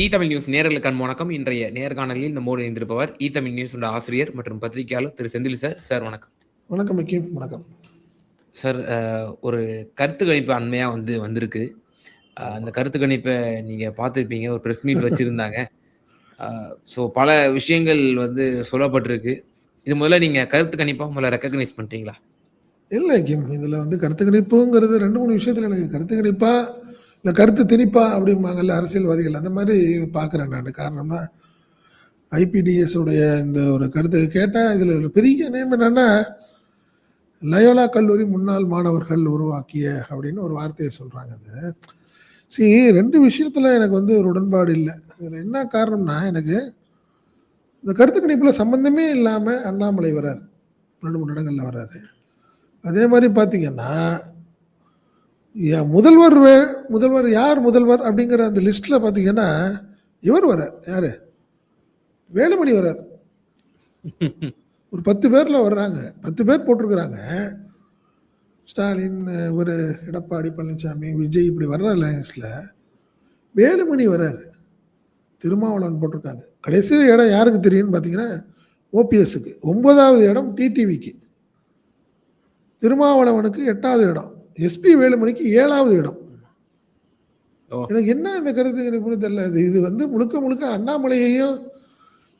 இ Tamil news நேர்களுக்கான வணக்கம். இன்றைய நேர்காணலில் நம்மோடு இணைந்திருப்பவர் இ தமிழ் நியூஸ் ஆசிரியர் மற்றும் பத்திரிகையாளர் திரு செந்தில் சார். சார் வணக்கம். வணக்கம் மிக்கி வணக்கம். சார் ஒரு கருத்து கணிப்பு அண்மையாக வந்து வந்திருக்கு. அந்த கருத்து கணிப்பை நீங்கள் பார்த்துருப்பீங்க. ஒரு ப்ரெஸ் மீட் வச்சுருந்தாங்க. ஸோ பல விஷயங்கள் வந்து சொல்லப்பட்டிருக்கு. இது முதல்ல நீங்கள் கருத்து கணிப்பாக முதல்ல ரெக்கக்னைஸ் பண்ணுறீங்களா இல்லை கிம் இதில் வந்து கருத்து கணிப்புங்கிறது ரெண்டு மூணு விஷயத்தில் எனக்கு கருத்து கணிப்பா இந்த கருத்து திணிப்பா அப்படிம்பாங்கல்ல அரசியல்வாதிகள் அந்த மாதிரி பார்க்குறேன் நான். காரணம்னா ஐபிடிஎஸ் உடைய இந்த ஒரு கருத்து கேட்டால் இதில் ஒரு பெரிய நேம் என்னென்னா லயோலா கல்லூரி முன்னாள் மாணவர்கள் உருவாக்கிய அப்படின்னு ஒரு வார்த்தையை சொல்கிறாங்க அது. சரி ரெண்டு விஷயத்தில் எனக்கு வந்து ஒரு உடன்பாடு இல்லை. இதில் என்ன காரணம்னா எனக்கு இந்த கருத்து கணிப்பில் சம்மந்தமே இல்லாமல் அண்ணாமலை வராரு ரெண்டு மூணு இடங்களில் வராரு அதே மாதிரி பார்த்தீங்கன்னா முதல்வர் வே- முதல்வர் யார் முதல்வர் அப்படிங்கிற அந்த லிஸ்ட்டில் பார்த்தீங்கன்னா இவர் வரார் யார்? வேலுமணி வரார் ஒரு பத்து பேரில் வர்றாங்க. பத்து பேர் போட்டிருக்கிறாங்க. ஸ்டாலின் ஒரு எடப்பாடி பழனிசாமி விஜய் இப்படி வர்ற லைன்ஸில். வேலுமணி வராரு திருமாவளவன் போட்டிருக்காங்க. கடைசி இடம் யாருக்கு தெரியும்னு பார்த்தீங்கன்னா ஓபிஎஸ்க்கு ஒன்பதாவது இடம் டிடிவிக்கு திருமாவளவனுக்கு எட்டாவது இடம். எஸ்பி வேலுமணிக்கு ஏழாவது இடம். எனக்கு என்ன இந்த கருத்து கணிப்புன்னு தெரியல. இது இது வந்து முழுக்க முழுக்க அண்ணாமலையையும்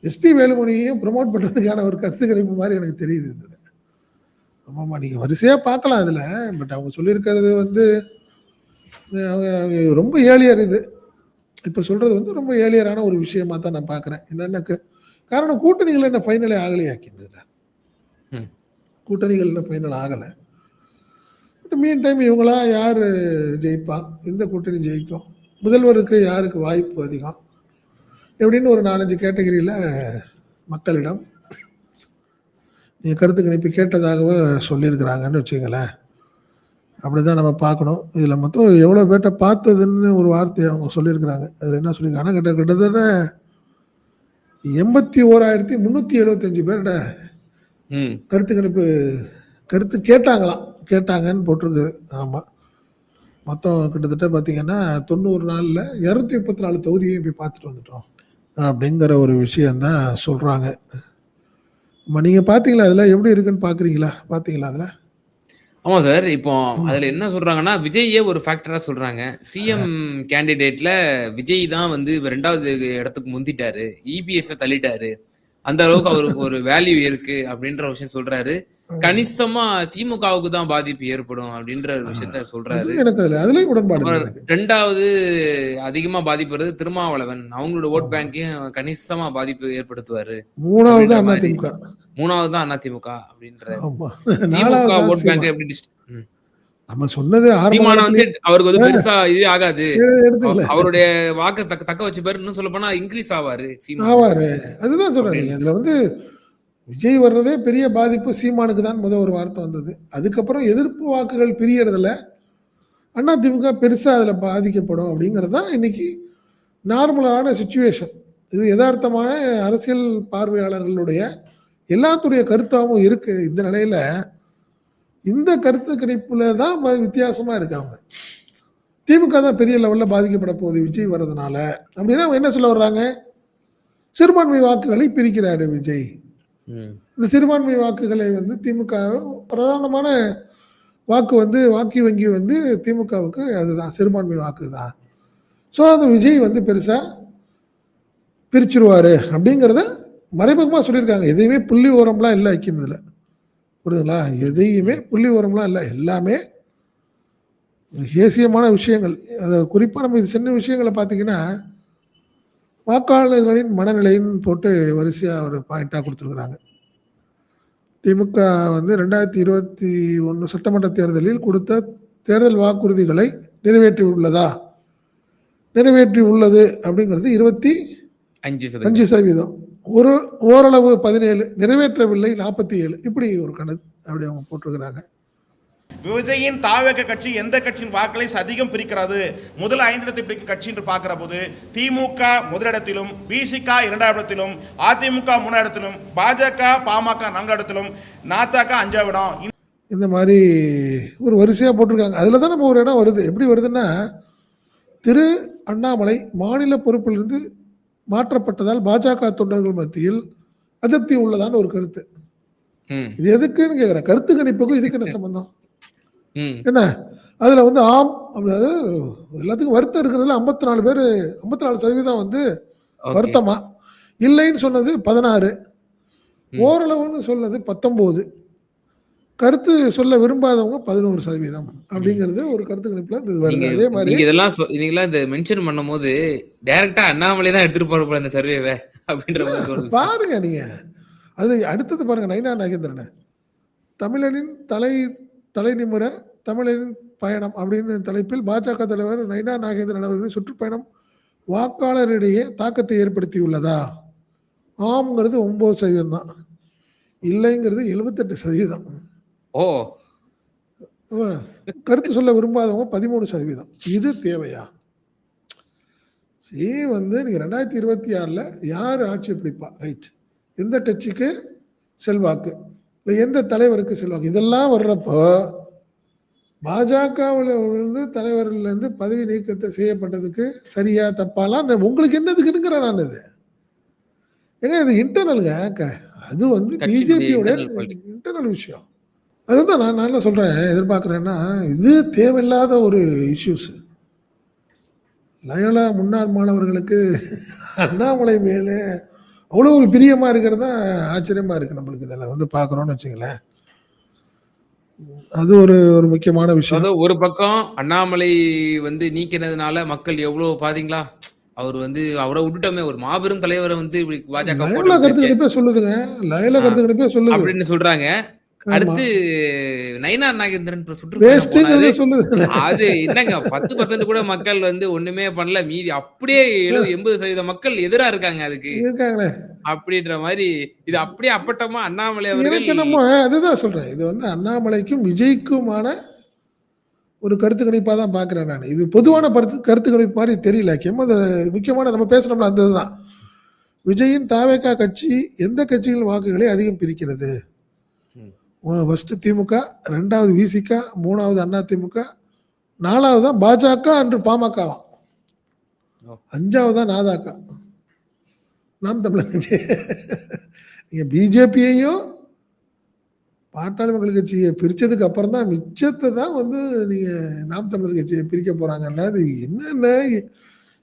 எஸ்பி வேலுமணியையும் ப்ரமோட் பண்ணுறதுக்கான ஒரு கருத்து கணிப்பு மாதிரி எனக்கு தெரியுது இதில். ஆமாம்மா நீங்கள் வரிசையாக பார்க்கலாம் அதில் பட் அவங்க சொல்லியிருக்கிறது வந்து ரொம்ப ஏழியர் இது. இப்போ சொல்கிறது வந்து ரொம்ப ஏழியரான ஒரு விஷயமா தான் நான் பார்க்குறேன். என்னென்ன காரணம் கூட்டணிகள் என்ன ஃபைனலே ஆகலையாக்கின்றதுல ம். கூட்டணிகள் இன்னும் ஃபைனல் ஆகலை. பட் மீன் டைம் இவங்களா யார் ஜெயிப்பா? எந்த கூட்டணி ஜெயிக்கும்? முதல்வருக்கு யாருக்கு வாய்ப்பு அதிகம்? எப்படின்னு ஒரு நாலஞ்சு கேட்டகரியில் மக்களிடம் நீங்கள் கருத்து கணிப்பு கேட்டதாகவே சொல்லியிருக்கிறாங்கன்னு வச்சுங்களேன் அப்படி தான் நம்ம பார்க்கணும். இதில் மொத்தம் எவ்வளோ பேர்ட்ட பார்த்ததுன்னு ஒரு வார்த்தையை அவங்க சொல்லியிருக்கிறாங்க. அதில் என்ன சொல்லியிருக்காங்கன்னா கிட்ட கிட்டத்தட்ட எண்பத்தி ஓராயிரத்தி முந்நூற்றி எழுபத்தஞ்சு பேர்கிட்ட கருத்து கணிப்பு கருத்து கேட்டாங்களாம். கேட்டாங்கன்னு போட்டிருக்கு. ஆமாம் மொத்தம் கிட்டத்தட்ட பார்த்தீங்கன்னா தொண்ணூறு நாளில் இரநூத்தி முப்பத்தி நாலு தொகுதியையும் போய் பார்த்துட்டு வந்துட்டோம். அப்படிங்கிற ஒரு விஷயந்தான் சொல்கிறாங்க நீங்கள் பார்த்தீங்களா அதில் எப்படி இருக்குன்னு பார்க்குறீங்களா பார்த்தீங்களா அதில் ஆமா சார் இப்போ அதுல என்ன சொல்றாங்கன்னா விஜயே ஒரு ஃபேக்டரா சொல்றாங்க. சிஎம் கேண்டிடேட்ல விஜய் தான் வந்து இப்ப ரெண்டாவது இடத்துக்கு முந்திட்டாரு. இபிஎஸ் தள்ளிட்டாரு. அந்த அளவுக்கு அவருக்கு ஒரு வேல்யூ இருக்கு அப்படின்ற விஷயம் சொல்றாரு. கணிசமா திமுகவுக்கு தான் பாதிப்பு ஏற்படும் அப்படின்ற ஒரு விஷயத்த சொல்றாரு. எனக்கு அதில் அதுலேயும் உடன்பாடு ரெண்டாவது அதிகமா பாதிப்பு வருது திருமாவளவன். அவங்களோட ஓட் பேங்கையும் கணிசமா பாதிப்பு ஏற்படுத்துவாரு. மூணாவது. அதிமுக மூணாவது தான் அதிமுக அப்படின்ற திமுக ஓட் பேங்க். எப்படி. நம்ம சொன்னது வந்து அவருக்கு வந்து பெருசா இது ஆகாது. அவருடைய வாக்கு தக்க தக்க வச்சு பேர் இன்னும் சொல்ல போனா இன்க்ரீஸ் ஆவாரு. ஆவாரு. அதுதான் சொல்றேன் இதுல வந்து விஜய் வர்றதே பெரிய பாதிப்பு சீமானுக்கு தான் முதல் ஒரு வார்த்தை வந்தது. அதுக்கப்புறம் எதிர்ப்பு வாக்குகள் பிரியறதில்ல அண்ணா திமுக பெருசாக அதில் பாதிக்கப்படும் அப்படிங்கிறது தான் இன்றைக்கி நார்மலான சுச்சுவேஷன் இது யதார்த்தமான அரசியல் பார்வையாளர்களுடைய எல்லாத்துடைய கருத்தாகவும் இருக்குது இந்த நிலையில் இந்த கருத்து கணிப்பில் தான் ம- இருக்காங்க. திமுக தான் பெரிய லெவலில் பாதிக்கப்பட போகுது விஜய் வர்றதுனால. அப்படின்னா அவங்க என்ன சொல்ல வர்றாங்க? சிறுபான்மை வாக்குகளை பிரிக்கிறாரு விஜய். இந்த சிறுபான்மை வாக்குகளை வந்து திமுக பிரதானமான வாக்கு வந்து வாக்கு வங்கி வந்து திமுகவுக்கு அதுதான் சிறுபான்மை வாக்கு தான் ஸோ அது விஜய் வந்து பெருசாக பிரிச்சிருவார் அப்படிங்கிறத மறைமுகமாக சொல்லியிருக்காங்க. எதையுமே புள்ளி ஓரம்லாம் இல்லை வைக்கும் இதில் புரியுதுங்களா? எதையுமே புள்ளி ஓரம்லாம் இல்லை. எல்லாமே ஏசியமான விஷயங்கள். அதை குறிப்பாக நம்ம இது சின்ன விஷயங்களை பார்த்தீங்கன்னா வாக்காளர்களின் மனநிலைன்னு போட்டு வரிசையாக ஒரு பாயிண்டாக கொடுத்துருக்குறாங்க. திமுக வந்து ரெண்டாயிரத்தி இருபத்தி ஒன்று சட்டமன்ற தேர்தலில் கொடுத்த தேர்தல் வாக்குறுதிகளை நிறைவேற்றி உள்ளதா? நிறைவேற்றி உள்ளது அப்படிங்கிறது இருபத்தி அஞ்சு அஞ்சு சதவீதம். ஒரு ஓரளவு பதினேழு நிறைவேற்றவில்லை நாற்பத்தி ஏழு. இப்படி ஒரு கணக்கு அப்படி அவங்க போட்டிருக்கிறாங்க. விஜயின் தாவக கட்சி எந்த கட்சியின் வாக்களை அதிகம் பிரிக்கிறது? முதல் ஐந்து இடத்தை பிரிக்கும் கட்சி என்று பார்க்கிற போது திமுக முதலிடத்திலும் பிசிக இரண்டாம் இடத்திலும் அதிமுக மூணாம் இடத்திலும் பாஜக பாமக நான்காம் இடத்திலும் நாத்தக அஞ்சாம் இடம். இந்த மாதிரி ஒரு வரிசையாக போட்டிருக்காங்க. அதில் தான் நம்ம ஒரு இடம் வருது. எப்படி வருதுன்னா திரு அண்ணாமலை மாநில பொறுப்பிலிருந்து மாற்றப்பட்டதால் பாஜக தொண்டர்கள் மத்தியில் அதிருப்தி உள்ளதான்னு ஒரு கருத்து. ம். இது எதுக்குன்னு கேக்குறேன். கருத்து கணிப்புக்கும் இதுக்கு என்ன சம்பந்தம்? என்ன? அதுல வந்து ஆம் அப்படி எல்லாத்துக்கும் வருத்தம் இருக்கிறதுல ஐம்பத்தி நாலு பேர் ஐம்பத்தி நாலு சதவீதம் வந்து வருத்தமா? இல்லைன்னு சொன்னது பதினாறு. ஓரளவுன்னு சொன்னது பத்தொம்போது. கருத்து சொல்ல விரும்பாதவங்க பதினோரு சதவீதம் அப்படிங்கிறது ஒரு கருத்து கணிப்புல வருது. அதே மாதிரி இதெல்லாம் நீங்களாம் இந்த மென்ஷன் பண்ணும்போது டைரக்டா அண்ணாமலை தான் எடுத்துட்டு போற இந்த சர்வேவை அப்படின்ற பாருங்க நீங்க. அது அடுத்தது பாருங்க நைனா நாகேந்திரனை. தமிழனின் தலை தலை நிமிர தமிழனின் பயணம் அப்படின்னு தலைப்பில் பாஜக தலைவர் நைனா நாகேந்திரன் அவர்களின் சுற்றுப்பயணம் வாக்காளரிடையே தாக்கத்தை ஏற்படுத்தியுள்ளதா? ஆம்ங்கிறது ஒன்பது சதவீதம் தான். இல்லைங்கிறது எழுபத்தெட்டு சதவீதம். ஓ. கருத்து சொல்ல விரும்பாதவங்க பதிமூணு சதவீதம். இது தேவையா? சரி வந்து நீங்க ரெண்டாயிரத்தி இருபத்தி ஆறுல யார் ஆட்சி பிடிப்பா? ரைட். எந்த கட்சிக்கு? செல்வாக்கு. இல்லை எந்த தலைவருக்கு செல்வாக்கு? இதெல்லாம் வர்றப்போ பாஜகவில் இருந்து தலைவர்லேருந்து பதவி நீக்கத்தை செய்யப்பட்டதுக்கு சரியா தப்பாலாம் உங்களுக்கு என்னதுக்குங்கிறேன் நான் இது? ஏங்க இது இன்டர்னலுங்க அது வந்து பிஜேபியோட. இன்டர்னல் விஷயம். அதுதான் நான் நான் என்ன சொல்றேன் எதிர்பார்க்குறேன்னா இது தேவையில்லாத ஒரு இஷ்யூஸ் லயோலா முன்னாள் மாணவர்களுக்கு அண்ணாமலை மேலே அவ்வளோ ஒரு பிரியமா இருக்கிறது தான் ஆச்சரியமா இருக்கு நம்மளுக்கு இதில் வந்து பார்க்குறோன்னு வச்சுங்களேன். அது ஒரு ஒரு முக்கியமான விஷயம். அதாவது ஒரு பக்கம் அண்ணாமலை வந்து நீக்கினதுனால மக்கள் எவ்வளவு பாத்தீங்களா? அவர் வந்து அவரை விட்டுட்டோமே ஒரு மாபெரும் தலைவரை வந்து இப்படி பாஜக லயோலா போட்டு கருத்து வச்சு கணிப்பே சொல்லுதுங்க. லயோலா ஆ. கருத்து கணிப்பே சொல்லுது. அப்படின்னு சொல்றாங்க. அடுத்து நயினா நாகேந்திரன் சொல்லுது அது என்னங்க பத்து பர்சன்ட் கூட மக்கள் வந்து ஒண்ணுமே பண்ணல. மீதி அப்படியே எழுபது எண்பது சதவீத மக்கள் எதிரா இருக்காங்க அதுக்கு. இருக்காங்களே. அப்படின்ற மாதிரி இது அப்படியே அப்பட்டமா அண்ணாமலை அதுதான் சொல்றேன். இது வந்து அண்ணாமலைக்கும் விஜய்க்குமான ஒரு கருத்து கணிப்பாக தான் பார்க்குறேன் நான். இது பொதுவான கருத்து கருத்து கணிப்பு மாதிரி தெரியல. அது முக்கியமான நம்ம பேசுனோம்ல அந்த இதுதான் விஜயின் தாவேக்கா கட்சி எந்த கட்சிகளின் வாக்குகளை அதிகம் பிரிக்கிறது? ம். ஃபர்ஸ்ட் திமுக ரெண்டாவது விசிக மூணாவது அண்ணா திமுக நாலாவது தான் பாஜக அன்று பாமகவாம். அஞ்சாவது தான் நாதாக்கா. நாம் தமிழர் கட்சி நீங்கள் பிஜேபியையும் பாட்டாளி மக்கள் கட்சியை பிரிச்சதுக்கு அப்புறம் தான் மிச்சத்தை தான் வந்து நீங்கள் நாம் தமிழர் கட்சியை பிரிக்க போகிறாங்கல்ல அது என்னென்ன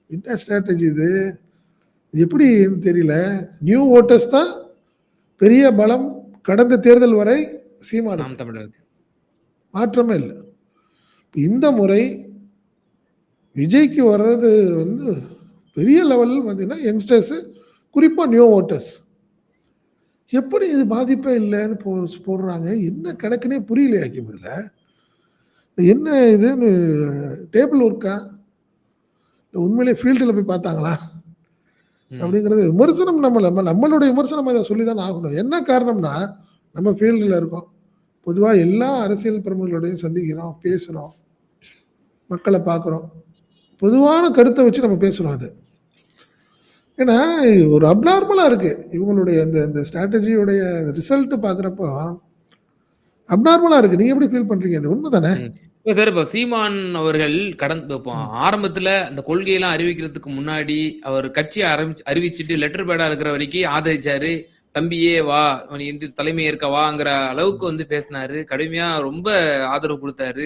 என்ன ஸ்ட்ராட்டஜி இது? எப்படின்னு தெரியல. நியூ ஓட்டர்ஸ் தான் பெரிய பலம் கடந்த தேர்தல் வரை சீமானம் தமிழருக்கு. மாற்றமே இல்லை. இந்த முறை விஜய்க்கு வர்றது வந்து பெரிய லெவலில் பார்த்தீங்கன்னா யங்ஸ்டர்ஸு குறிப்பாக நியூ ஓட்டர்ஸ் எப்படி இது பாதிப்பே இல்லைன்னு போ போடுறாங்க? என்ன கணக்குனே புரியலையா இதில் என்ன இதுன்னு டேபிள் ஒர்க்கா உண்மையிலே ஃபீல்டில் போய் பார்த்தாங்களா. அப்படிங்கிறது விமர்சனம் நம்ம நம்ம நம்மளுடைய விமர்சனம் அதை சொல்லி தான் ஆகணும். என்ன காரணம்னா நம்ம ஃபீல்டில் இருக்கோம். பொதுவாக எல்லா அரசியல் பிரமுகர்களோடையும் சந்திக்கிறோம் பேசுகிறோம் மக்களை பார்க்குறோம். பொதுவான கருத்தை வச்சு நம்ம பேசுகிறோம் அது. ஏன்னா ஒரு அப்நார்மலாக இருக்குது இவங்களுடைய அந்த இந்த ஸ்ட்ராட்டஜியோடைய ரிசல்ட் பார்க்குறப்போ அப்நார்மலாக இருக்குது நீங்கள் எப்படி ஃபீல் பண்ணுறீங்க அது உண்மை தானே இப்ப சார் இப்போ சீமான் அவர்கள் கடந்து இப்போ ஆரம்பத்துல அந்த கொள்கையெல்லாம் அறிவிக்கிறதுக்கு முன்னாடி அவர் கட்சியை ஆரம்பிச்சு அறிவிச்சிட்டு லெட்டர் பேடா இருக்கிற வரைக்கும் ஆதரிச்சாரு. தம்பியே வா நீ இந்த தலைமை ஏற்க வாங்கிற அளவுக்கு வந்து பேசினாரு. கடுமையா ரொம்ப ஆதரவு கொடுத்தாரு.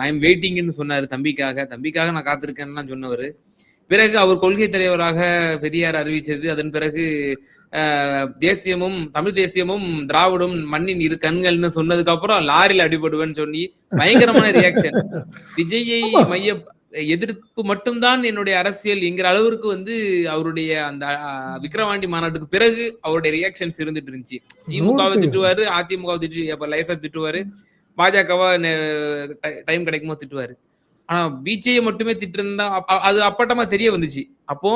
ஐ எம் வெயிட்டிங்னு சொன்னாரு தம்பிக்காக. தம்பிக்காக நான் காத்திருக்கேன்லாம் சொன்னவர். பிறகு அவர் கொள்கை தலைவராக பெரியார் அறிவிச்சது அதன் பிறகு ஆஹ், தேசியமும் தமிழ் தேசியமும் திராவிடம் மண்ணின் இரு கண்கள்னு சொன்னதுக்கு அப்புறம் லாரியில் அடிபடுவேன்னு சொல்லி பயங்கரமான ரியாக்ஷன் விஜயை ஆமா. மைய எதிர்ப்பு மட்டும்தான் என்னுடைய அரசியல் என்கிற அளவிற்கு வந்து அவருடைய அந்த அஹ், விக்கிரவாண்டி மாநாட்டுக்கு பிறகு அவருடைய ரியாக்ஷன்ஸ் இருந்துட்டு இருந்துச்சு. திமுகவை திட்டுவாரு அதிமுகவை திட்டு அப்ப லைசா திட்டுவாரு பாஜகவா டைம் கிடைக்குமோ திட்டுவாரு. ஆனா பிஜேயை மட்டுமே திட்டிருந்தா அது அப்பட்டமா தெரிய வந்துச்சு. அப்போ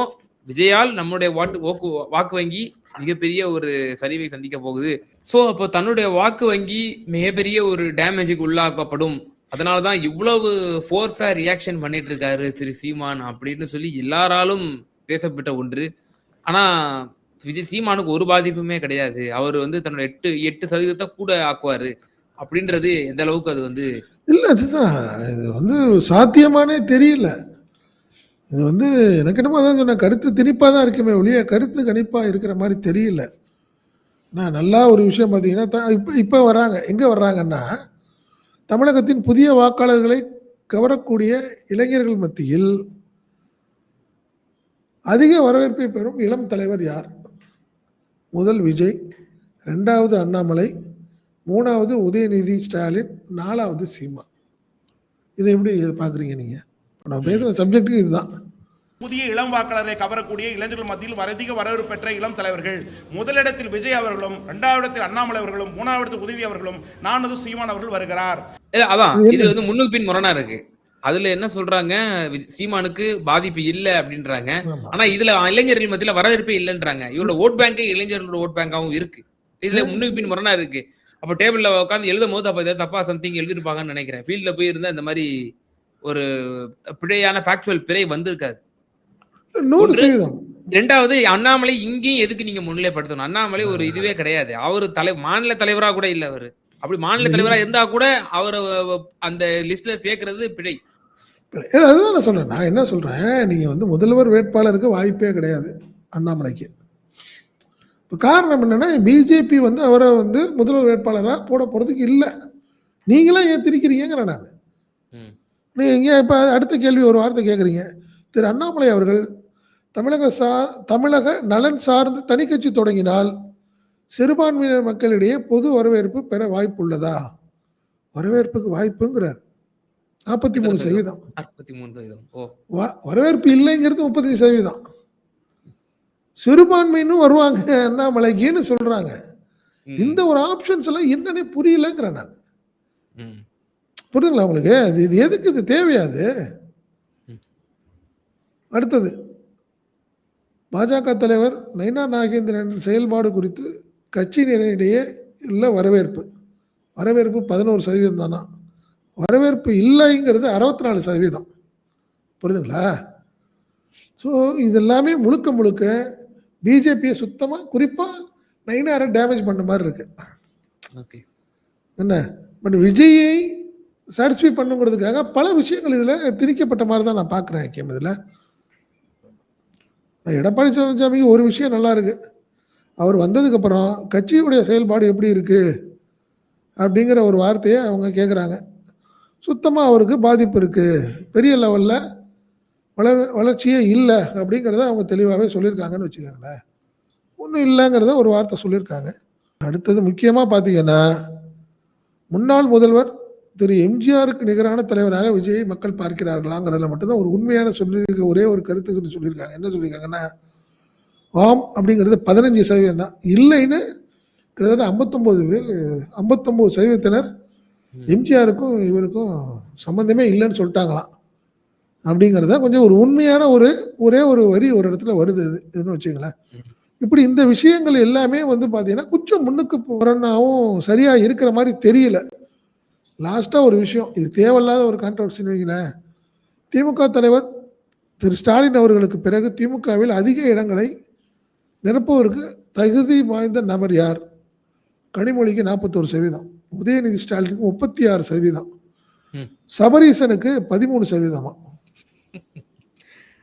விஜயால் நம்முடைய வாக்கு வாக்கு வாக்கு வங்கி மிகப்பெரிய ஒரு சரிவை சந்திக்க போகுது. சோ அப்போ தன்னுடைய வாக்கு வங்கி மிகப்பெரிய ஒரு டேமேஜுக்கு உள்ளாக்கப்படும். அதனாலதான் இவ்வளவு ஃபோர்ஸா ரியாக்ஷன் பண்ணிட்டு இருக்காரு திரு சீமான் அப்படின்னு சொல்லி எல்லாராலும் பேசப்பட்ட ஒன்று. ஆனா விஜய் சீமானுக்கு ஒரு பாதிப்புமே கிடையாது. அவர் வந்து தன்னோட எட்டு எட்டு சதவீதத்தை கூட ஆக்குவாரு அப்படின்றது எந்த அளவுக்கு அது வந்து இல்லை அதுதான். இது வந்து சாத்தியமானே தெரியல. இது வந்து எனக்கு என்னமோ அதான் சொன்ன கருத்து திணிப்பாக தான் இருக்குமே ஒழிய கருத்து கணிப்பாக இருக்கிற மாதிரி தெரியல. நான் நல்லா ஒரு விஷயம் பார்த்தீங்கன்னா த இப்போ இப்போ வர்றாங்க. எங்கே வர்றாங்கன்னா தமிழகத்தின் புதிய வாக்காளர்களை கவரக்கூடிய இளைஞர்கள் மத்தியில் அதிக வரவேற்பை பெறும் இளம் தலைவர் யார்? முதல் விஜய் ரெண்டாவது அண்ணாமலை மூணாவது உதயநிதி ஸ்டாலின் நாலாவது சீமா இதை எப்படி பார்க்குறீங்க நீங்கள் இப்போ நான் பேசுகிற சப்ஜெக்ட்டுக்கு இதுதான். புதிய இளம் வாக்காளரை கவரக்கூடிய இளைஞர்கள் மத்தியில் அதிக வரவேற்பு பெற்ற இளம் தலைவர்கள் முதலிடத்தில் விஜய் அவர்களும் இரண்டாவது இடத்தில் அண்ணாமலை அவர்களும் மூணாவது இடத்தில் உதவி அவர்களும் நானது சீமான் அவர்கள் வருகிறார். இல்ல அதான் இது வந்து முன்னுக்கு பின் முரணா இருக்கு. அதுல என்ன சொல்றாங்க? சீமானுக்கு பாதிப்பு இல்ல அப்படின்றாங்க. ஆனா இதுல இளைஞர்கள் மத்தியில வரவேற்பே இல்லைன்றாங்க. இவ்வளவு ஓட் பேங்கே இளைஞர்களோட ஓட் பேங்காவும் இருக்கு. இதுல முன்னுக்கு பின் முரணா இருக்கு. அப்ப டேபிள்ல உட்காந்து எழுதும் போது அப்ப ஏதாவது தப்பா சம்திங் எழுதிருப்பாங்கன்னு நினைக்கிறேன். ஃபீல்ட்ல போய் இருந்தா இந்த மாதிரி ஒரு பிழையான ஃபேக்சுவல் பிழை வந்திருக்காது. ரெண்டாவது அண்ணாமலை இங்கேயும் எதுக்கு நீங்க முன்னிலைப்படுத்தணும் அண்ணாமலை ஒரு இதுவே கிடையாது. அவரு தலை மாநில தலைவரா கூட இல்ல அவரு. அப்படி மாநில தலைவரா இருந்தா கூட அவரை அந்த லிஸ்ட்ல சேர்க்கறது பிழை. அதுதான் நான் சொல்றேன். நான் என்ன சொல்றேன்? நீங்க வந்து முதல்வர் வேட்பாளருக்கு வாய்ப்பே கிடையாது அண்ணாமலைக்கு. இப்போ காரணம் என்னன்னா பிஜேபி வந்து அவரை வந்து முதல்வர் வேட்பாளராக போட போறதுக்கு இல்லை. நீங்களாம் ஏன் திரிக்கிறீங்கிறேன் நான். நீங்கள் இப்போ அடுத்த கேள்வி ஒரு வார்த்தை கேட்குறீங்க திரு அண்ணாமலை அவர்கள் தமிழக சார் தமிழக நலன் சார்ந்து தனிக்கட்சி தொடங்கினால் சிறுபான்மையினர் மக்களிடையே பொது வரவேற்பு பெற வாய்ப்பு உள்ளதா வரவேற்புக்கு வாய்ப்புங்கிறார். நாற்பத்தி மூணு சதவீதம்? நாற்பத்தி மூணு சதவீதம். வரவேற்பு இல்லைங்கிறது முப்பத்தஞ்சு சதவீதம். சிறுபான்மைன்னு வருவாங்க அண்ணாமலைக்குன்னு சொல்றாங்க. இந்த ஒரு ஆப்ஷன்ஸ் எல்லாம் என்னன்னே புரியலங்கிறேன் நான். புரியுதுங்களா உங்களுக்கு? இது எதுக்கு இது தேவையாது. அடுத்தது. பாஜக தலைவர் நைனா நாகேந்திரன் செயல்பாடு குறித்து கட்சியினரிடையே உள்ள வரவேற்பு. வரவேற்பு பதினோரு சதவீதம் தானா? வரவேற்பு இல்லைங்கிறது அறுபத்தி நாலு சதவீதம். புரியுதுங்களா? ஸோ இது எல்லாமே முழுக்க முழுக்க பிஜேபியை சுத்தமாக குறிப்பாக நைனாரை டேமேஜ் பண்ண மாதிரி இருக்கு. ஓகே என்ன? பட் விஜயை சாட்டிஸ்ஃபை பண்ணுங்கிறதுக்காக பல விஷயங்கள் இதில் திரிக்கப்பட்ட மாதிரி தான் நான் பார்க்குறேன் கேம் இதில். எடப்பாடி பழனிசாமிக்கு ஒரு விஷயம் நல்லா இருக்கு. அவர் வந்ததுக்கப்புறம் கட்சியுடைய செயல்பாடு எப்படி இருக்குது அப்படிங்கிற ஒரு வார்த்தையை அவங்க கேட்குறாங்க சுத்தமாக அவருக்கு பாதிப்பு இருக்குது பெரிய லெவலில் வளர் வளர்ச்சியே இல்லை அப்படிங்கிறத அவங்க தெளிவாகவே சொல்லியிருக்காங்கன்னு வச்சுக்கோங்களேன். ஒன்றும் இல்லைங்கிறத ஒரு வார்த்தை சொல்லியிருக்காங்க. அடுத்தது முக்கியமாக பார்த்தீங்கன்னா முன்னாள் முதல்வர் திரு எம்ஜிஆருக்கு நிகரான தலைவராக விஜயை மக்கள் பார்க்கிறார்களாங்கிறதுல மட்டும்தான் ஒரு உண்மையான சொல்லியிருக்க ஒரே ஒரு கருத்துக்கு சொல்லியிருக்காங்க. என்ன சொல்லியிருக்காங்கன்னா ஆம் அப்படிங்கிறது பதினஞ்சு சதவீதம் தான். இல்லைன்னு கிட்டத்தட்ட ஐம்பத்தொம்போது ஐம்பத்தொம்போது சதவீதத்தினர் எம்ஜிஆருக்கும் இவருக்கும் சம்பந்தமே இல்லைன்னு சொல்லிட்டாங்களாம். அப்படிங்கிறத கொஞ்சம் ஒரு உண்மையான ஒரு ஒரே ஒரு வரி ஒரு இடத்துல வருது இது இதுன்னு வச்சுங்களேன் இப்படி இந்த விஷயங்கள் எல்லாமே வந்து பார்த்தீங்கன்னா கொஞ்சம் முன்னுக்கு புறனாவும் சரியாக இருக்கிற மாதிரி தெரியல. லாஸ்ட்டாக ஒரு விஷயம். இது தேவையில்லாத ஒரு கான்ட்ரவர்சின்னு வைங்களேன். திமுக தலைவர் திரு. ஸ்டாலின் அவர்களுக்கு பிறகு திமுகவில் அதிக இடங்களை நிரப்புவதற்கு தகுதி வாய்ந்த நபர் யார்? கனிமொழிக்கு நாற்பத்தோரு சதவீதம். உதயநிதி ஸ்டாலினுக்கு முப்பத்தி ஆறு சதவீதம். சபரீசனுக்கு பதிமூணு சதவீதமா?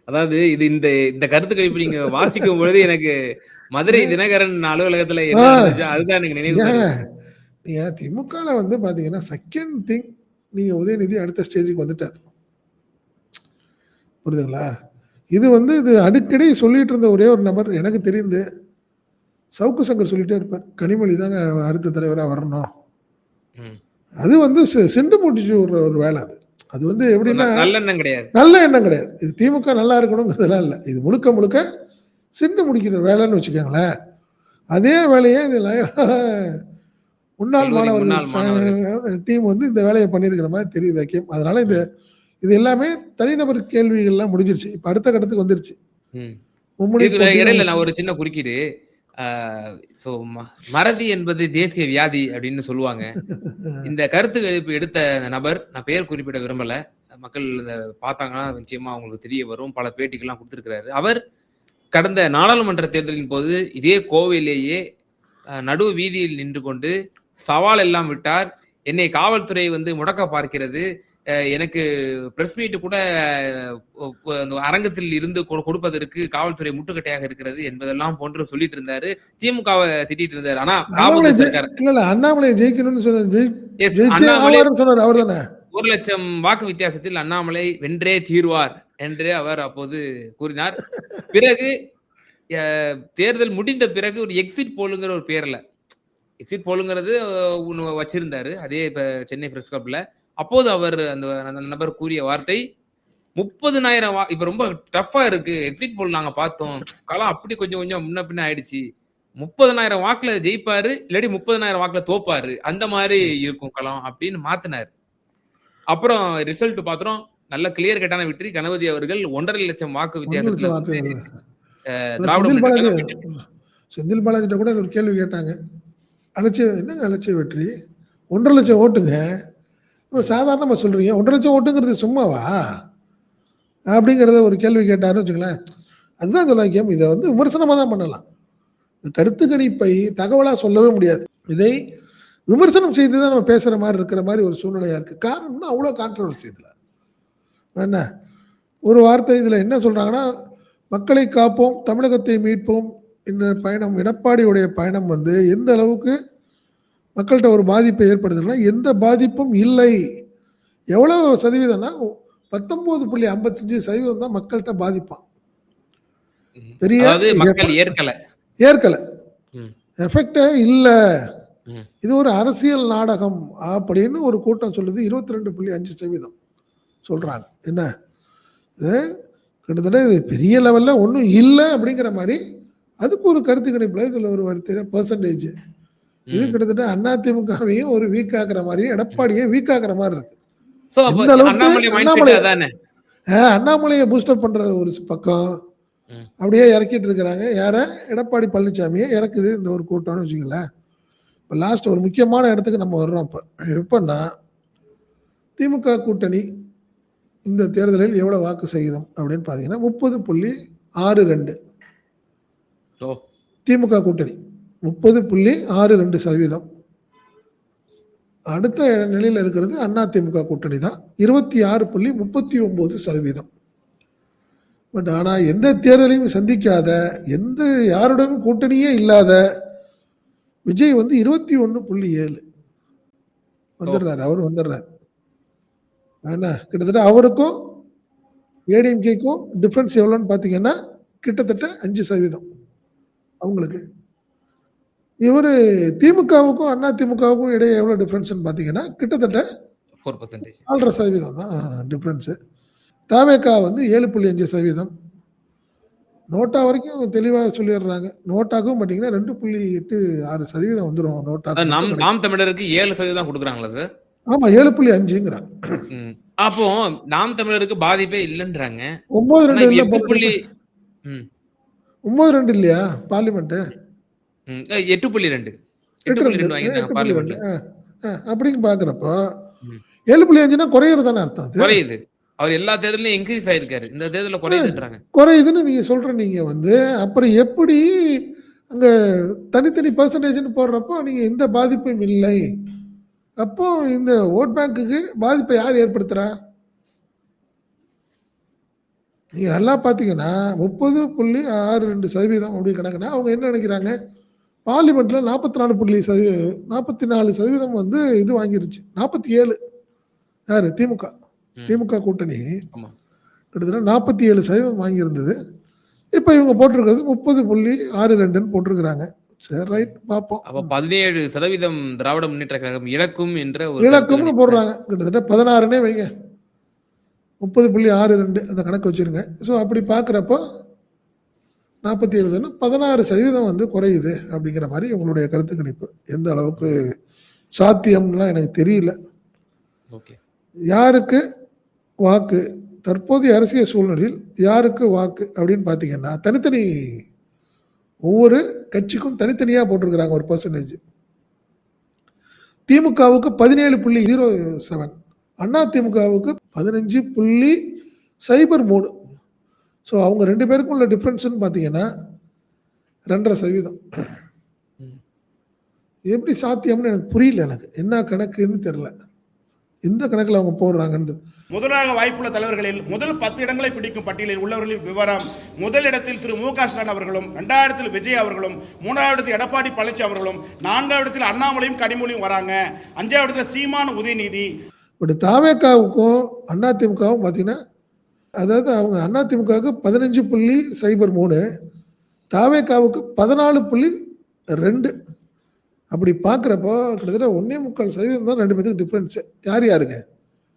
அதாவது இது இந்த இந்த கருத்து கணிப்பு நீங்க வாசிக்கும் பொழுது எனக்கு மதுரை தினகரன் அலுவலகத்துல என்ன அதுதான் எனக்கு நினைவு ஏன் திமுகவில் வந்து பார்த்தீங்கன்னா செகண்ட் திங் நீங்கள் உதயநிதி அடுத்த ஸ்டேஜுக்கு வந்துட்டார். புரியுதுங்களா? இது வந்து இது அடிக்கடி சொல்லிட்டு இருந்த ஒரே ஒரு நபர் எனக்கு தெரிந்து சவுக்கு சங்கர் சொல்லிட்டே இருப்பார். கனிமொழி தாங்க அடுத்த தலைவராக வரணும். அது வந்து செண்டு முடிச்சு ஒரு ஒரு வேலை அது. அது வந்து எப்படின்னா நல்லெண்ணம் கிடையாது. நல்ல எண்ணம் கிடையாது. இது திமுக நல்லா இருக்கணுங்கிறதுலாம் இல்லை. இது முழுக்க முழுக்க சிண்டு முடிக்கிற வேலைன்னு வச்சுக்கோங்களேன். அதே வேலையை இது ல- முன்னாள் மாணவர்கள் டீம் வந்து இந்த வேலையை பண்ணியிருக்கிற மாதிரி தெரியுது அக்கியம் அதனால இந்த இது எல்லாமே தனிநபர் கேள்விகள்லாம் முடிஞ்சிருச்சு. இப்போ அடுத்த கட்டத்துக்கு வந்துருச்சு. இடையில நான் ஒரு சின்ன குறுக்கீடு. ஸோ மறதி என்பது தேசிய வியாதி அப்படின்னு சொல்லுவாங்க. இந்த கருத்து கணிப்பு எடுத்த அந்த நபர் நான் பெயர் குறிப்பிட விரும்பல. மக்கள் இதை பார்த்தாங்கன்னா நிச்சயமா அவங்களுக்கு தெரிய வரும். பல பேட்டிகள்லாம் கொடுத்துருக்கிறாரு. அவர் கடந்த நாடாளுமன்ற தேர்தலின் போது இதே கோவையிலேயே நடு வீதியில் நின்று கொண்டு சவால் எல்லாம் விட்டார். என்னை காவல்துறை வந்து முடக்க பார்க்கிறது. எனக்கு பிரஸ் மீட் கூட அரங்கத்தில் இருந்து கொடுப்பதற்கு காவல்துறை முட்டுக்கட்டையாக இருக்கிறது என்பதெல்லாம் போன்று சொல்லிட்டு இருந்தாரு. திமுகவை திட்டிட்டு இருந்தாரு. ஆனா அண்ணாமலை காபந்து ஜெய்- சர்க்கார் இல்ல இல்ல அண்ணாமலை ஜெயிக்கணும்னு சொன்னார் அவர் தானே ஒரு லட்சம் வாக்கு வித்தியாசத்தில் அண்ணாமலை வென்றே தீர்வார் என்று அவர் அப்போது கூறினார். பிறகு தேர்தல் முடிந்த பிறகு ஒரு எக்ஸிட் போலுங்கிற ஒரு பேர்ல எக்ஸிட் போலுங்கிறது ஒண்ணு வச்சிருந்தாரு. அதே இப்ப சென்னை பிரஸ் கிளப்ல அப்போது அவர் அந்த அந்த நபர் கூறிய வார்த்தை முப்பதுனாயிரம் வா இப்ப ரொம்ப டஃப்பா இருக்கு. எக்ஸிட் போல் நாங்க பார்த்தோம். களம் அப்படி கொஞ்சம் கொஞ்சம் முன்ன பின்ன ஆயிடுச்சு. முப்பதனாயிரம் வாக்குல ஜெயிப்பாரு இல்லாட்டி முப்பதனாயிரம் வாக்குல தோப்பாரு. அந்த மாதிரி இருக்கும் களம் அப்படின்னு மாத்தினாரு. அப்புறம் ரிசல்ட் பாத்திரம் நல்ல கிளியர் கட்டான வெற்றி கணபதி அவர்கள் ஒன்றரை லட்சம் வாக்கு ஒன்று வித்தியாசத்துல செந்தில் பாலாஜி செந்தில் பாலாஜிட்ட கூட ஒரு கேள்வி கேட்டாங்க. அலட்சிய என்னங்க அலட்சிய வெற்றி? ஒன்றரை லட்சம் ஓட்டுங்க. இப்போ சாதாரணமாக சொல்கிறீங்க ஒன்றரை லட்சம் ஓட்டுங்கிறது சும்மாவா? அப்படிங்கிறத ஒரு கேள்வி கேட்டாருன்னு வச்சுங்களேன் அதுதான் சொல்லுவாங்க கேம் இதை வந்து விமர்சனமாக தான் பண்ணலாம். இந்த கருத்து கணிப்பை தகவலாக சொல்லவே முடியாது. இதை விமர்சனம் செய்து தான் நம்ம பேசுகிற மாதிரி இருக்கிற மாதிரி ஒரு சூழ்நிலையாக இருக்குது காரணம்னா அவ்வளோ கான்ட்ரவர்சி இதில். என்ன? ஒரு வார்த்தை இதில் என்ன சொல்கிறாங்கன்னா மக்களை காப்போம் தமிழகத்தை மீட்போம் என்ற பயணம் எடப்பாடியுடைய பயணம் வந்து எந்த அளவுக்கு மக்கள்கிட்ட ஒரு பாதிப்பை ஏற்படுத்துதுன்னா எந்த பாதிப்பும் இல்லை. எவ்வளோ சதவீதம்னா பத்தொன்பது புள்ளி ஐம்பத்தஞ்சு சதவீதம் தான் மக்கள்கிட்ட பாதிப்பான். பெரிய மக்கள் ஏற்கல. ஏற்கலை. எஃபெக்டே இல்லை. இது ஒரு அரசியல் நாடகம் அப்படின்னு ஒரு கூட்டம் சொல்லுது. இருபத்தி ரெண்டு புள்ளி அஞ்சு சதவீதம் சொல்றாங்க. என்ன? இது கிட்டத்தட்ட இது பெரிய லெவல்ல ஒன்றும் இல்லை அப்படிங்கிற மாதிரி அதுக்கு ஒரு கருத்து கணிப்புல இதுல ஒரு வருத்த பர்சன்டேஜ் இது. கிட்டத்தட்ட அதிமுகவையும் ஒரு வீக் ஆக்குற மாதிரி எடப்பாடியை வீக் ஆக்குற மாதிரி இருக்கு. அண்ணாமலையை பூஸ்டப் பண்றது ஒரு பக்கம். அப்படியே இறக்கிட்டு இருக்கிறாங்க. யார? எடப்பாடி பழனிசாமியை இறக்குது இந்த ஒரு கூட்டம்னு வச்சுங்களேன் இப்போ லாஸ்ட் ஒரு முக்கியமான இடத்துக்கு நம்ம வர்றோம் இப்போ. எப்பன்னா திமுக கூட்டணி இந்த தேர்தலில் எவ்வளவு வாக்கு சதவீதம் அப்படின்னு பார்த்தீங்கன்னா முப்பது புள்ளி ஆறு ரெண்டு. திமுக கூட்டணி. முப்பது புள்ளி ஆறு ரெண்டு சதவீதம். அடுத்த நிலையில் இருக்கிறது அண்ணா திமுக கூட்டணி தான். இருபத்தி ஆறு புள்ளி முப்பத்தி ஒம்பது சதவீதம். பட் ஆனால் எந்த தேர்தலையும் சந்திக்காத எந்த யாருடனும் கூட்டணியே இல்லாத விஜய் வந்து இருபத்தி ஒன்று புள்ளி ஏழு. வந்துடுறாரு அவர் வந்துடுறாரு. என்ன கிட்டத்தட்ட அவருக்கும் ஏடிஎம்கேக்கும் டிஃப்ரென்ஸ் எவ்வளோன்னு பார்த்தீங்கன்னா கிட்டத்தட்ட அஞ்சு சதவீதம். அவங்களுக்கு. இவர் திமுகவுக்கும் அண்ணா திமுகவுக்கும் இடையே எவ்வளோ டிஃப்ரென்ஸ்னு பார்த்தீங்கன்னா கிட்டத்தட்ட ஃபோர் பர்சன்டேஜ் நாலரை சதவீதம் தான் டிஃப்ரென்ஸு தாவேக்கா வந்து ஏழு புள்ளி அஞ்சு சதவீதம். நோட்டா வரைக்கும் தெளிவாக சொல்லிடுறாங்க. நோட்டாக்கும் பார்த்தீங்கன்னா ரெண்டு புள்ளி எட்டு ஆறு சதவீதம் வந்துடும் நோட்டா. நாம் நாம் தமிழருக்கு ஏழு சதவீதம் கொடுக்குறாங்களா சார்? ஆமாம் ஏழு புள்ளி அஞ்சுங்கிறாங்க. அப்போ நாம் தமிழருக்கு பாதிப்பே இல்லைன்றாங்க. ஒன்பது ரெண்டு புள்ளி ஒன்பது ரெண்டு இல்லையா. அஹ், எட்டு புள்ளி ரெண்டு. எட்டு புள்ளி ரெண்டு ஆ, அப்படின்னு பார்க்குறப்போ ம். ஏழு புள்ளி அஞ்சுனா குறையிறது தானே அர்த்தம் குறையுது. அவர் எல்லா தேர்தலையும் இன்க்ரீஸ் ஆயிருக்காரு. இந்த தேர்தல குறையுதுன்றாங்க. குறையுதுன்னு நீங்கள் சொல்கிற நீங்கள் வந்து அப்புறம் எப்படி அங்கே தனித்தனி பர்சன்டேஜ்னு போடுறப்போ நீங்கள் எந்த பாதிப்பும் இல்லை. அப்போ இந்த ஓட் பேங்க்குக்கு பாதிப்பை யார் ஏற்படுத்துகிறா நீங்கள் நல்லா பார்த்தீங்கன்னா முப்பது புள்ளி ஆறு ரெண்டு சதவீதம் அப்படி கணக்குனா அவங்க என்ன நினைக்கிறாங்க? பார்லிமெண்ட்டில் நாற்பத்தி நாலு புள்ளி சதவீ நாற்பத்தி நாலு சதவீதம் வந்து இது வாங்கிருச்சு. நாற்பத்தி ஏழு யார்? திமுக. திமுக கூட்டணி. கிட்டத்தட்ட நாற்பத்தி ஏழு சதவீதம் வாங்கியிருந்தது. இப்போ இவங்க போட்டிருக்கிறது முப்பது புள்ளி ஆறு ரெண்டுன்னு போட்டிருக்கிறாங்க. சரி ரைட் பார்ப்போம். அப்ப பதினேழு சதவீதம் திராவிட முன்னேற்ற கழகம் இழக்கும் என்ற ஒரு இலக்கம்னு கருத்து போடுறாங்க. கிட்டத்தட்ட பதினாறுனே வைங்க. முப்பது புள்ளி ஆறு ரெண்டு அந்த கணக்கு வச்சுருங்க. ஸோ அப்படி பார்க்குறப்போ நாற்பத்தி ஏழு தானே பதினாறு சதவீதம் வந்து குறையுது அப்படிங்கிற மாதிரி உங்களுடைய கருத்து கணிப்பு. எந்த அளவுக்கு சாத்தியம்லாம் எனக்கு தெரியல. ஓகே. யாருக்கு வாக்கு? தற்போதைய அரசியல் சூழ்நிலையில் யாருக்கு வாக்கு அப்படின்னு பார்த்தீங்கன்னா தனித்தனி ஒவ்வொரு கட்சிக்கும் தனித்தனியாக போட்டிருக்கிறாங்க ஒரு பர்சன்டேஜ் திமுகவுக்கு பதினேழு புள்ளி ஜீரோ செவன் அண்ணா திமுகவுக்கு பதினஞ்சு புள்ளி சைபர் மூணு. ஸோ அவங்க ரெண்டு பேருக்கும் உள்ள டிஃப்ரென்ஸ்னு பார்த்தீங்கன்னா ரெண்டரை சதவீதம். எப்படி சாத்தியம்னு எனக்கு புரியல எனக்கு. என்ன கணக்குன்னு தெரில எந்த கணக்கில் அவங்க போடுறாங்கன்னு முதலாக வாய்ப்புள்ள தலைவர்களில் முதல் பத்து இடங்களை பிடிக்கும் பட்டியலில் உள்ளவர்களின் விவரம் முதல் இடத்தில் திரு மு க ஸ்டாலின் அவர்களும் ரெண்டாயிரத்தில் விஜய் அவர்களும் மூன்றாவது இடத்தில் எடப்பாடி பழனிசாமி அவர்களும் நான்காவது இடத்தில் அண்ணாமலையும் கனிமொழியும் வராங்க. அஞ்சாவது இடத்தில் சீமான உதயநிதி பட் தாவேக்காவுக்கும் அதிமுகவும் பார்த்தீங்கன்னா அதாவது அவங்க அதிமுகவுக்கு பதினஞ்சு புள்ளி சைபர் மூணு தாவேக்காவுக்கு பதினாலு புள்ளி ரெண்டு. அப்படி பார்க்குறப்போ கிட்டத்தட்ட ஒன்னே முக்கால் சதவீதம் தான் ரெண்டு பேத்துக்கு டிஃப்ரென்ஸு யார் யாருங்க?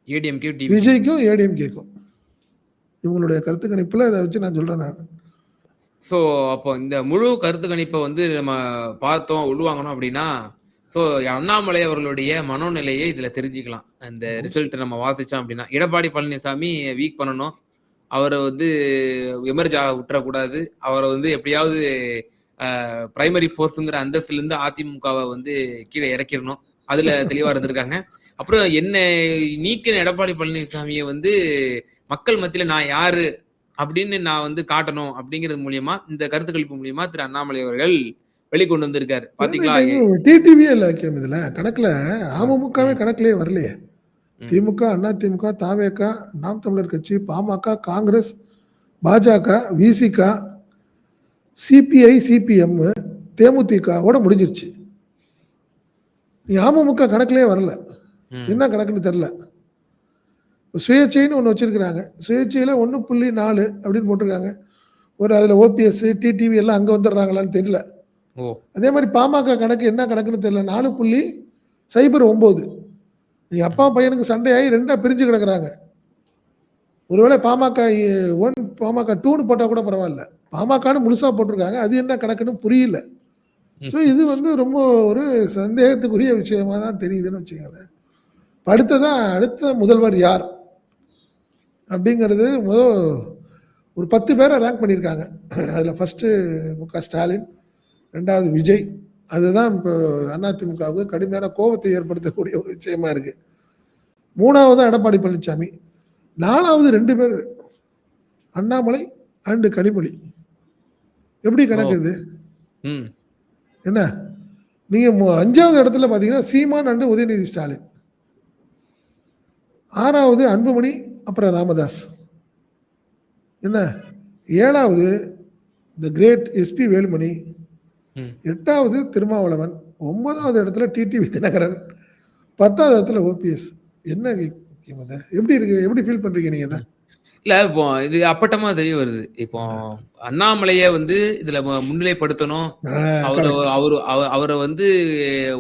ஏடிஎம்கே விஜய்க்கும் ஏடிஎம்கேக்கும் இவங்களுடைய கருத்து கணிப்பில் இதை வச்சு நான் சொல்கிறேன் நான். ஸோ அப்போ இந்த முழு கருத்து கணிப்பை வந்து நம்ம பார்த்தோம் உள்வாங்கணும் அப்படின்னா ஸோ அண்ணாமலை அவர்களுடைய மனோநிலையை இதுல தெரிஞ்சுக்கலாம். இந்த ரிசல்ட் நம்ம வாசிச்சோம் அப்படின்னா. எடப்பாடி பழனிசாமி வீக் பண்ணணும். அவரை வந்து எமர்ஜ் ஆக விட்டுறக்கூடாது. அவரை வந்து எப்படியாவது பிரைமரி ஃபோர்ஸுங்கிற அந்தஸ்துல இருந்து அதிமுகவை வந்து கீழே இறக்கிடணும். அதுல தெளிவா இருந்திருக்காங்க. அப்புறம் என்ன நீக்கின எடப்பாடி பழனிசாமியை வந்து மக்கள் மத்தியில நான் யாரு? அப்படின்னு நான் வந்து காட்டணும் அப்படிங்கிறது மூலியமா இந்த கருத்து கணிப்பு மூலியமா திரு அண்ணாமலை அவர்கள் வெளிக்கொண்டு வந்திருக்காரு. பாத்தீங்களா? டிடிவியே இல்லை கேம் இதில் கணக்கில் அமமுகவே கணக்கிலே வரலையே. திமுக அண்ணா திமுக தாவேக நாம் தமிழர் கட்சி பாமக காங்கிரஸ் பாஜக விசிக சிபிஐ சிபிஎம் தேமுதிகவோட முடிஞ்சிருச்சு. நீ அமமுக கணக்கிலே வரல. என்ன கணக்குன்னு தெரில சுயேட்சைன்னு ஒன்று வச்சுருக்கிறாங்க. சுயேட்சையில் ஒன்று புள்ளி நாலு அப்படின்னு போட்டிருக்காங்க. ஒரு அதில் ஓபிஎஸ் டிடிவி எல்லாம் அங்கே வந்துடுறாங்களான்னு தெரியல. அதே மாதிரி பாமக கணக்கு என்ன கணக்குன்னு தெரியல. நாலு புள்ளி சைபர் ஒம்பது. நீ அப்பா பையனுக்கு சண்டையாகி ரெண்டாக பிரிஞ்சு கிடக்குறாங்க. ஒருவேளை பாமக ஒன் பாமக டூன்னு போட்டால் கூட பரவாயில்ல. பாமகன்னு முழுசாக போட்டிருக்காங்க. அது என்ன கணக்குன்னு புரியல. ஸோ இது வந்து ரொம்ப ஒரு சந்தேகத்துக்குரிய விஷயமா தான் தெரியுதுன்னு வச்சுக்கோங்களேன். இப்ப அடுத்ததா அடுத்த முதல்வர் யார்? அப்படிங்கிறது முதல் ஒரு பத்து பேரை ரேங்க் பண்ணியிருக்காங்க. அதில் ஃபஸ்ட்டு மு க ஸ்டாலின் ரெண்டாவது விஜய். அதுதான் இப்போ அதிமுகவுக்கு கடுமையான கோபத்தை ஏற்படுத்தக்கூடிய ஒரு விஷயமா இருக்கு. மூணாவது எடப்பாடி பழனிசாமி நாலாவது ரெண்டு பேர் அண்ணாமலை அண்டு கனிமொழி. எப்படி கணக்கு இது? ம். என்ன? நீங்க அஞ்சாவது இடத்துல பாத்தீங்கன்னா சீமான் அண்டு உதயநிதி ஸ்டாலின். ஆறாவது அன்புமணி அப்புறம் ராமதாஸ். என்ன? ஏழாவது த கிரேட் எஸ்பி வேலுமணி. எட்டாவது திருமாவளவன் ஒன்பதாவது இடத்துல டிடிவி தினகரன் பத்தாவது இடத்துல ஓபிஎஸ் என்ன? எப்படி இருக்கு? எப்படி ஃபீல் பண்றீங்க நீங்க இதை? இல்ல இப்போ இது அப்பட்டமா தெரிய வருது. இப்போ அண்ணாமலைய வந்து இதுல முன்னிலைப்படுத்தணும். அவரு அவரு அவ- அவரை வந்து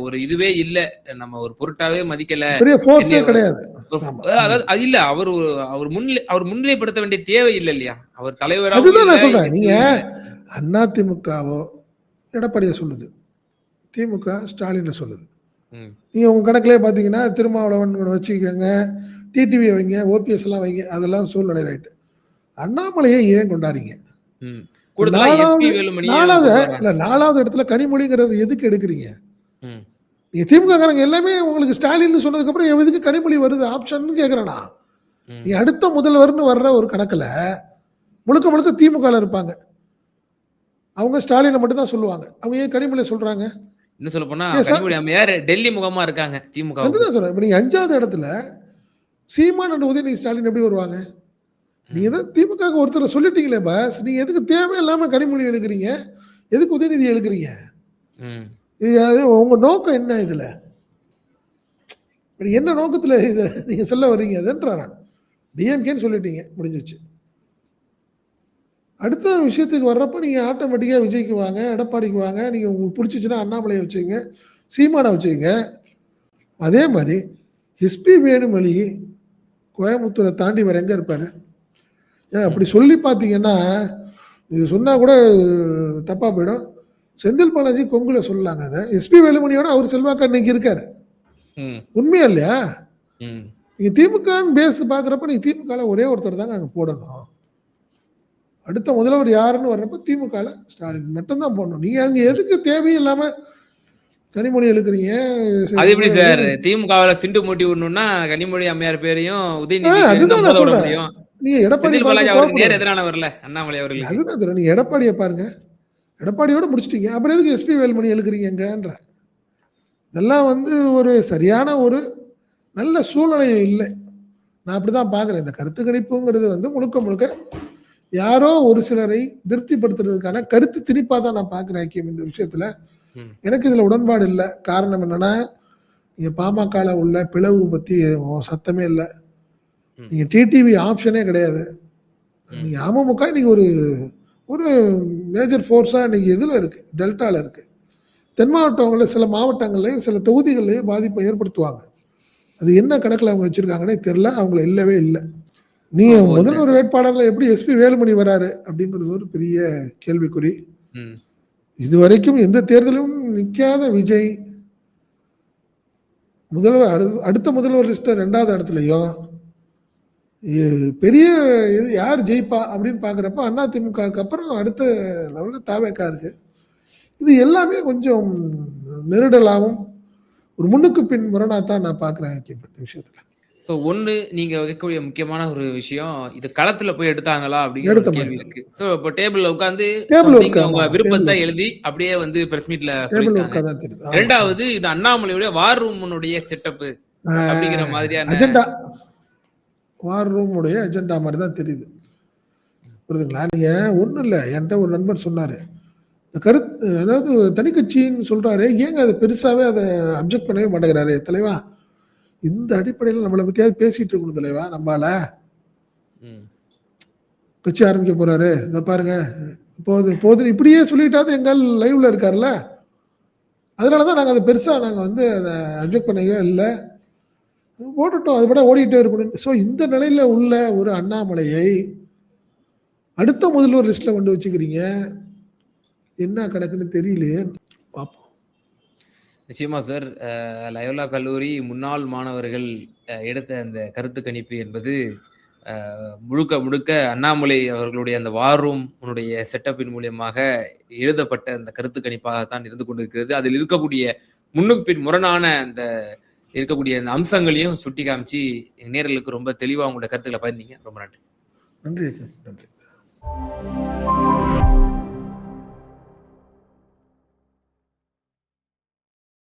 ஒரு இதுவே இல்ல. நம்ம ஒரு பொருட்டாவே மதிக்கல. கிடையாது. அதாவது அது இல்ல. அவர் அவர் முன்னிலை அவர் முன்னிலைப்படுத்த வேண்டிய தேவை இல்ல இல்லையா? அவர் சொல்றேன். நீங்க. அதிமுகவோ எடப்பாடியை சொல்லுது. திமுக ஸ்டாலினை சொல்லுது. நீங்கள் உங்கள் கணக்கிலே பார்த்தீங்கன்னா திருமாவளவன் வச்சுக்கோங்க டிடிவி வைங்க ஓபிஎஸ் எல்லாம் வைங்க அதெல்லாம் சூழ்நிலை ரைட்டு அண்ணாமலையை ஏன். கூடுதலா நாலாவது-. இல்ல நாலாவது இடத்துல கனிமொழிங்கிறது எதுக்கு எடுக்கிறீங்க? நீங்க திமுககாரங்க எல்லாமே உங்களுக்கு ஸ்டாலின் சொன்னதுக்கு அப்புறம் எதுக்கு கனிமொழி வருது? ஆப்ஷன் கேட்குறேனா ம். நீ அடுத்த முதல்வர்னு வர்ற ஒரு கணக்குல முழுக்க முழுக்க திமுகல இருப்பாங்க. அவங்க ஸ்டாலினை மட்டும் தான் சொல்லுவாங்க. அவங்க ஏன் கனிமொழியை சொல்றாங்க? இன்னும் சொல்ல போனா? கனிமொழி அம்மையார் டெல்லி முகமா இருக்காங்க திமுக அதுதான் சொல்றேன். இப்போ நீங்க அஞ்சாவது இடத்துல சீமான் அண்ட் உதயநிதி ஸ்டாலின் எப்படி வருவாங்க? நீங்க தான் திமுக ஒருத்தரை சொல்லிட்டீங்களே பாஸ். நீங்க எதுக்கு தேவையில்லாம கனிமொழி எழுக்கிறீங்க எதுக்கு உதயநிதி எழுக்கிறீங்க இது அது உங்க நோக்கம் என்ன இதுல? என்ன நோக்கத்துல இதை நீங்க சொல்ல வர்றீங்க? அதுன்றா நான். டிஎம்கேன்னு சொல்லிட்டீங்க. முடிஞ்சிச்சு அடுத்த விஷயத்துக்கு வர்றப்ப நீங்க ஆட்டோமேட்டிக்கா விஜய்க்கு வாங்க எடப்பாடிக்கு வாங்க. நீங்க உங்களுக்கு பிடிச்சிச்சுன்னா அண்ணாமலையை வச்சுங்க சீமானை வச்சுங்க. அதே மாதிரி எஸ்பி வேணுமொழி கோயம்புத்தூரை தாண்டி வேற எங்க இருப்பாரு? ஏன் அப்படி சொல்லி பார்த்தீங்கன்னா இது சொன்னா கூட தப்பா போயிடும். செந்தில் பாலாஜி கொங்குல சொல்லலாங்க அதை. எஸ்பி வேலுமணியோட அவர் செல்வாக்கு இன்னைக்கு இருக்காரு. உண்மையா இல்லையா? நீங்க திமுக பேஸ் பாக்குறப்ப நீங்க திமுக ஒரே ஒருத்தர் தாங்க அங்க போடணும். அடுத்த முதல்வர் யாருன்னு வர்றப்ப திமுக ஸ்டாலின் மட்டும்தான் போடணும். நீங்க அங்க எதுக்கு தேவையில்லாம கனிமொழி எழுக்கிறீங்க? அது எப்படி சார்? திமுகவுல சிண்டு மூட்டி விடணும்னா கனிமொழி அம்மையார் பேரையும் உதயநிதி நீங்க எடப்பாடி நேர். எதிரான வரல அண்ணாமலை அவர்களுக்கு அதுதான் சொல்றேன். நீங்க எடப்பாடியை பாருங்க. எடப்பாடியோட முடிச்சிட்டீங்க. அப்புறம் எதுக்கு எஸ்பி வேலுமணி எழுக்கிறீங்கன்ற இதெல்லாம் வந்து ஒரு சரியான ஒரு நல்ல சூழ்நிலை இல்லை. நான் அப்படி தான் பார்க்குறேன் இந்த கருத்து கணிப்புங்கிறது வந்து முழுக்க முழுக்க யாரோ ஒரு சிலரை திருப்திப்படுத்துறதுக்கான கருத்து திணிப்பாக தான் நான் பார்க்குறேன் ஐக்கியம் இந்த விஷயத்தில். எனக்கு இதில் உடன்பாடு இல்லை. காரணம் என்னன்னா நீங்கள் பாமகவில் உள்ள பிளவு பற்றி சத்தமே இல்லை. ம். நீங்கள் டிடிவி ஆப்ஷனே கிடையாது. ம். நீங்கள் அமமுக இன்னைக்கு ஒரு ஒரு மேஜர் ஃபோர்ஸாக இன்னைக்கு இதில் இருக்குது டெல்டாவில் இருக்குது தென் மாவட்டங்களில் சில மாவட்டங்கள்லையும் சில தொகுதிகள்லையும் பாதிப்பை ஏற்படுத்துவாங்க. அது என்ன கணக்கில் அவங்க வச்சுருக்காங்கன்னே தெரில அவங்கள இல்லவே இல்லை. நீ இந்த- முதல்வர் வேட்பாளரில் எப்படி எஸ்பி வேலுமணி வராரு அப்படிங்கிறது ஒரு பெரிய கேள்விக்குறி. இதுவரைக்கும் எந்த தேர்தலும் நிற்காத விஜய். முதல்வர் அடு- அடுத்த முதல்வர் லிஸ்ட்டில் ரெண்டாவது இடத்துலையும் பெரிய இது யார் ஜெயிப்பா அப்படின்னு பார்க்குறப்ப அண்ணா திமுகவுக்கு அப்புறம் அடுத்த லெவலில் தாவேக்கா இருக்கு. இது எல்லாமே கொஞ்சம் நெருடலாகவும் ஒரு முன்னுக்கு பின் முரணாக தான் நான் பார்க்குறேன் இந்த விஷயத்தில். ஸோ ஒண்ணு நீங்க வைக்கக்கூடிய முக்கியமான ஒரு விஷயம் இது களத்துல போய் எடுத்தாங்களா அப்படிங்கிற கேள்வி. இருக்கு. ஸோ இப்போ டேபிள்ல உட்காந்து அவங்க ஆமா, விருப்பத்தை. எழுதி அப்படியே வந்து பிரஸ் மீட்ல. ரெண்டாவது இது அண்ணாமலையுடைய வார் ரூமுடைய செட்டப் அப்படிங்கிற மாதிரியான அஜெண்டா வார் ரூமுடைய அஜெண்டா மாதிரி தான் தெரியுது. புரியுதுங்களா? நீங்க ஒன்றும் இல்லை. என்கிட்ட ஒரு நண்பர் சொன்னாரு. கருத்து அதாவது தனிக்கட்சின்னு சொல்றாரு. ஏங்க அதை பெருசாவே அதை அப்ஜெக்ட் பண்ணவே மாட்டேங்கிறாரு தலைவா? இந்த அடிப்படையில் நம்மளை பத்தியாவது பேசிட்டு இருக்கணும் தலைவா நம்மளால ம். கட்சி ஆரம்பிக்க போறாரு. இதை பாருங்க. போது போது இப்படியே சொல்லிட்டாவது எங்கள் லைவ்ல இருக்காருல்ல. அதனால தான் நாங்கள் அதை பெருசாக நாங்கள் வந்து அதை அப்ஜெக்ட் பண்ணவே இல்லை. ஓடட்டும் அது கூட ஓடிட்டே இருக்கணும். ஸோ இந்த நிலையில உள்ள ஒரு அண்ணாமலையை அடுத்த முதல்வர் லிஸ்ட்ல கொண்டு வச்சுக்கிறீங்க. என்ன கணக்குன்னு தெரியலையே. பார்ப்போம். நிச்சயமா சார். லயோலா கல்லூரி முன்னாள் மாணவர்கள் எடுத்த அந்த கருத்து கணிப்பு என்பது முழுக்க முழுக்க அண்ணாமலை அவர்களுடைய அந்த வார் ரூம் உன்னுடைய செட்டப்பின் மூலியமாக எழுதப்பட்ட அந்த கருத்து கணிப்பாகத்தான் இருந்து கொண்டிருக்கிறது. அதில் இருக்கக்கூடிய முன்னுக்கு பின் முரணான அந்த இருக்கக்கூடிய அந்த அம்சங்களையும் சுட்டி காமிச்சு நேரலுக்கு ரொம்ப தெளிவாக உங்களோட கருத்துக்களை பதிந்தீங்க ரொம்ப நன்றி. நன்றி நன்றி.